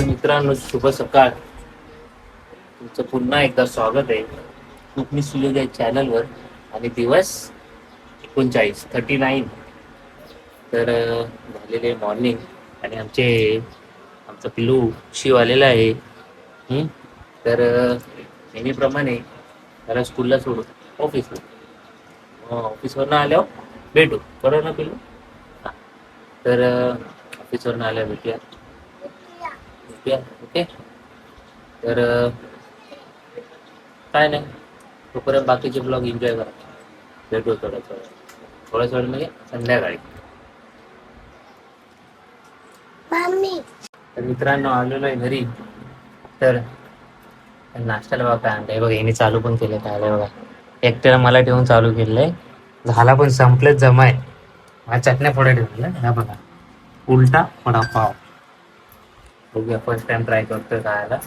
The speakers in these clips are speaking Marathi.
तर मित्रांनो शुभ सकाळ. तुमचं पुन्हा एकदा स्वागत आहे. कोकणी सूर्योदय चॅनलवर आणि दिवस एकोणचाळीस थर्टी नाईन तर झालेले मॉर्निंग आणि आमचे आमचा पिलू शिव आलेला आहे. तर नेहमीप्रमाणे त्याला स्कूलला सोडू ऑफिसला ऑफिसवरनं आल्यावर भेटू. बरोबर ना पिलू तर ऑफिसवरनं आल्यावर भेटूया. भेटूया ओके तर काय नाही. तोपर्यंत बाकीचे ब्लॉग एन्जॉय करा. भेटू थोड्याच वेळ थोड्याच वेळ म्हणजे संध्याकाळी. तर मित्रांनो आलेलो आहे घरी. तर नाश्त्याला बघा काय आणलंय बघा याने चालू पण केलं काय बघा. एकट्याला मला ठेवून चालू केलंय. झाला पण संपलेच जमाय. माझ्या चटण्या फोड्या ठेवलेल्या ह्या बघा. उलटा वडापाव. बघूया फर्स्ट टाइम ट्राय करतोय खायला.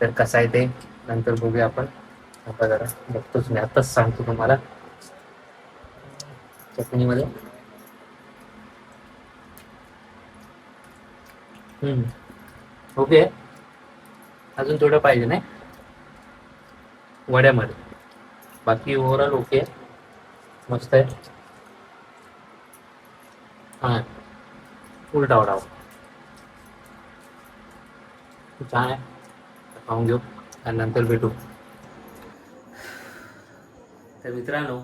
तर कसा आहे ते नंतर बघूया आपण. आता जरा बघतोच मी आताच सांगतो तुम्हाला. चटणीमध्ये. हम्म. ओके. अजून थोडं पाहिजे नाही? वड्यामध्ये. बाकी ओव्हरऑल ओके. मस्त आहे. हा. उलटा छान आहे? पाहून घेऊ. आणि नंतर भेटू. तर मित्रांनो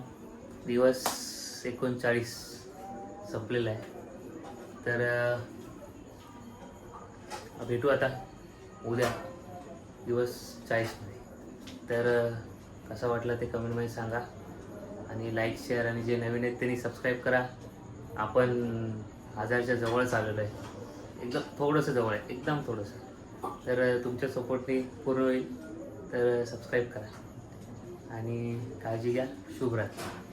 दिवस एकोणचाळीस संपलेला आहे. तर भेटू आता. उद्या दिवस चाळीसमध्ये. तर कसं वाटलं ते कमेंटमध्ये सांगा. आणि लाईक शेअर आणि जे नवीन आहेत त्यांनी सबस्क्राईब करा. आपण हजारच्या जवळच आलेलो आहे. एकदम थोडंसं जवळ आहे. एकदम थोडंसं. तर तुमच्या सपोर्टने पूर्ण होईल. तर सबस्क्राईब करा. आणि काळजी घ्या. शुभ रात्री